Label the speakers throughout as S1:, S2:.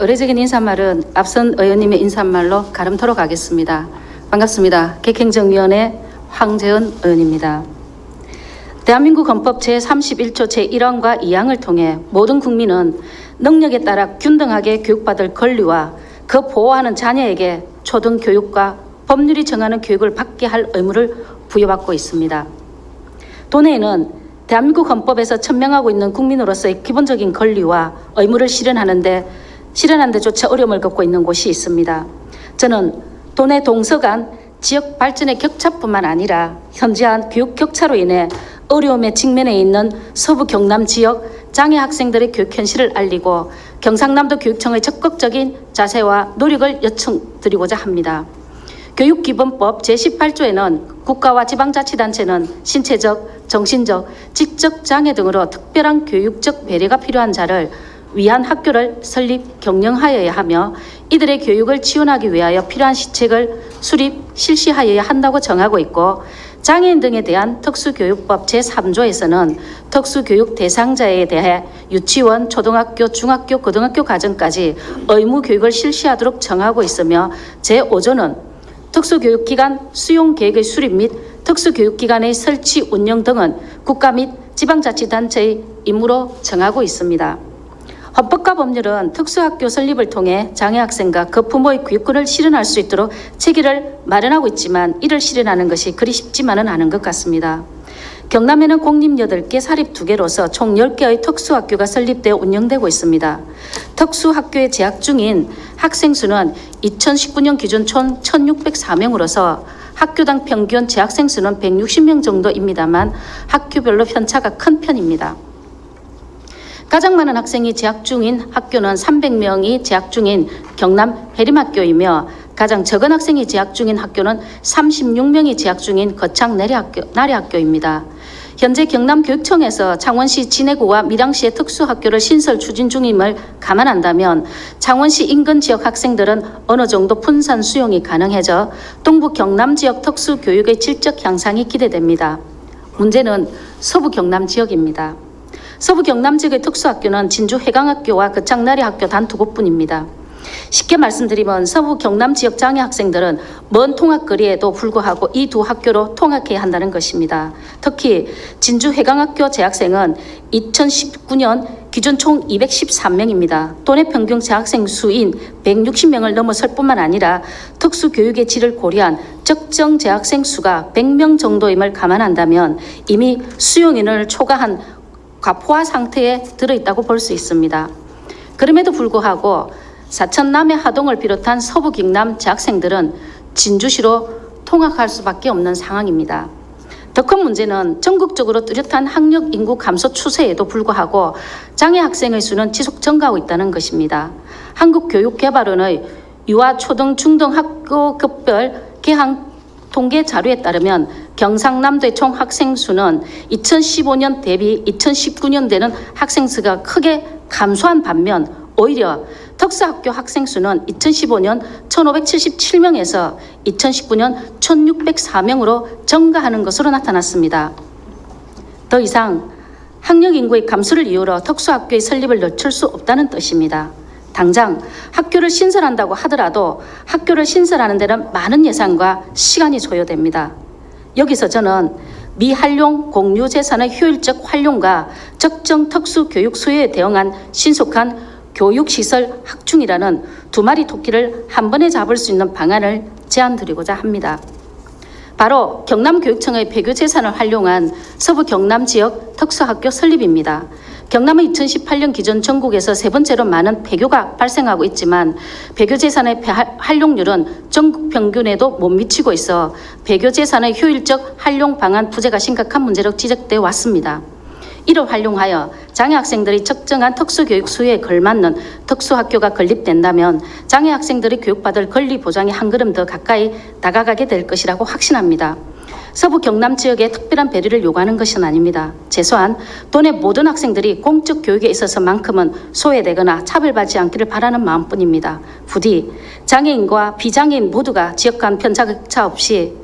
S1: 의례적인 인사말은 앞선 의원님의 인사말로 가름토록 하겠습니다. 반갑습니다. 객행정위원회 황재은 의원입니다. 대한민국 헌법 제31조 제1항과 2항을 통해 모든 국민은 능력에 따라 균등하게 교육받을 권리와 그 보호하는 자녀에게 초등 교육과 법률이 정하는 교육을 받게 할 의무를 부여받고 있습니다. 도내에는 대한민국 헌법에서 천명하고 있는 국민으로서의 기본적인 권리와 의무를 실현하는데 실현하는 데조차 어려움을 겪고 있는 곳이 있습니다. 저는 도내 동서간 지역 발전의 격차뿐만 아니라 현재한 교육 격차로 인해 어려움에 직면해 있는 서부 경남 지역 장애 학생들의 교육 현실을 알리고 경상남도 교육청의 적극적인 자세와 노력을 요청드리고자 합니다. 교육기본법 제18조에는 국가와 지방자치단체는 신체적, 정신적, 지적 장애 등으로 특별한 교육적 배려가 필요한 자를 위한 학교를 설립, 경영하여야 하며 이들의 교육을 지원하기 위하여 필요한 시책을 수립, 실시하여야 한다고 정하고 있고 장애인 등에 대한 특수교육법 제3조에서는 특수교육 대상자에 대해 유치원, 초등학교, 중학교, 고등학교 과정까지 의무 교육을 실시하도록 정하고 있으며 제5조는 특수교육기관 수용계획의 수립 및 특수교육기관의 설치 운영 등은 국가 및 지방자치단체의 임무로 정하고 있습니다. 헌법과 법률은 특수학교 설립을 통해 장애 학생과 그 부모의 교육권을 실현할 수 있도록 체계를 마련하고 있지만 이를 실현하는 것이 그리 쉽지만은 않은 것 같습니다. 경남에는 공립 8개, 사립 2개로서 총 10개의 특수학교가 설립되어 운영되고 있습니다. 특수학교에 재학 중인 학생 수는 2019년 기준 총 1,604명으로서 학교당 평균 재학생 수는 160명 정도입니다만 학교별로 편차가 큰 편입니다. 가장 많은 학생이 재학 중인 학교는 300명이 재학 중인 경남 해림학교이며 가장 적은 학생이 재학 중인 학교는 36명이 재학 중인 거창 내리학교, 나리학교입니다. 현재 경남교육청에서 창원시 진해구와 밀양시의 특수학교를 신설 추진 중임을 감안한다면 창원시 인근 지역 학생들은 어느 정도 분산 수용이 가능해져 동부 경남 지역 특수교육의 질적 향상이 기대됩니다. 문제는 서부 경남 지역입니다. 서부 경남 지역의 특수학교는 진주 해강학교와 거창나리 학교 단 두 곳뿐입니다. 쉽게 말씀드리면 서부 경남 지역 장애 학생들은 먼 통학거리에도 불구하고 이 두 학교로 통학해야 한다는 것입니다. 특히 진주 해강학교 재학생은 2019년 기준 총 213명입니다. 도내 평균 재학생 수인 160명을 넘어설 뿐만 아니라 특수교육의 질을 고려한 적정 재학생 수가 100명 정도임을 감안한다면 이미 수용인을 초과한 과포화 상태에 들어있다고 볼 수 있습니다. 그럼에도 불구하고 사천 남해 하동을 비롯한 서부 경남 재학생들은 진주시로 통학할 수밖에 없는 상황입니다. 더 큰 문제는 전국적으로 뚜렷한 학력 인구 감소 추세에도 불구하고 장애 학생의 수는 지속 증가하고 있다는 것입니다. 한국교육개발원의 유아 초등 중등 학교 급별 개항 통계 자료에 따르면 경상남도의 총 학생 수는 2015년 대비 2019년 대는 학생 수가 크게 감소한 반면 오히려 특수학교 학생 수는 2015년 1,577명에서 2019년 1,604명으로 증가하는 것으로 나타났습니다. 더 이상 학력 인구의 감소를 이유로 특수학교의 설립을 늦출 수 없다는 뜻입니다. 당장 학교를 신설한다고 하더라도 학교를 신설하는 데는 많은 예산과 시간이 소요됩니다. 여기서 저는 미활용 공유 재산의 효율적 활용과 적정 특수 교육 수요에 대응한 신속한 교육시설 확충이라는 두 마리 토끼를 한 번에 잡을 수 있는 방안을 제안드리고자 합니다. 바로 경남교육청의 배교 재산을 활용한 서부 경남 지역 특수학교 설립입니다. 경남은 2018년 기준 전국에서 세 번째로 많은 폐교가 발생하고 있지만 배교 재산의 배- 활용률은 전국 평균에도 못 미치고 있어 배교 재산의 효율적 활용 방안 부재가 심각한 문제로 지적되어 왔습니다. 이를 활용하여 장애 학생들이 적정한 특수교육 수요에 걸맞는 특수학교가 건립된다면 장애 학생들이 교육받을 권리 보장에 한 걸음 더 가까이 다가가게 될 것이라고 확신합니다. 서부 경남 지역에 특별한 배려를 요구하는 것은 아닙니다. 최소한 도내 모든 학생들이 공적 교육에 있어서만큼은 소외되거나 차별받지 않기를 바라는 마음뿐입니다. 부디 장애인과 비장애인 모두가 지역 간 편차격차 없이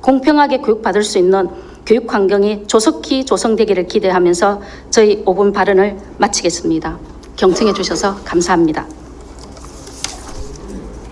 S1: 공평하게 교육받을 수 있는 교육 환경이 조속히 조성되기를 기대하면서 저희 5분 발언을 마치겠습니다. 경청해 주셔서 감사합니다.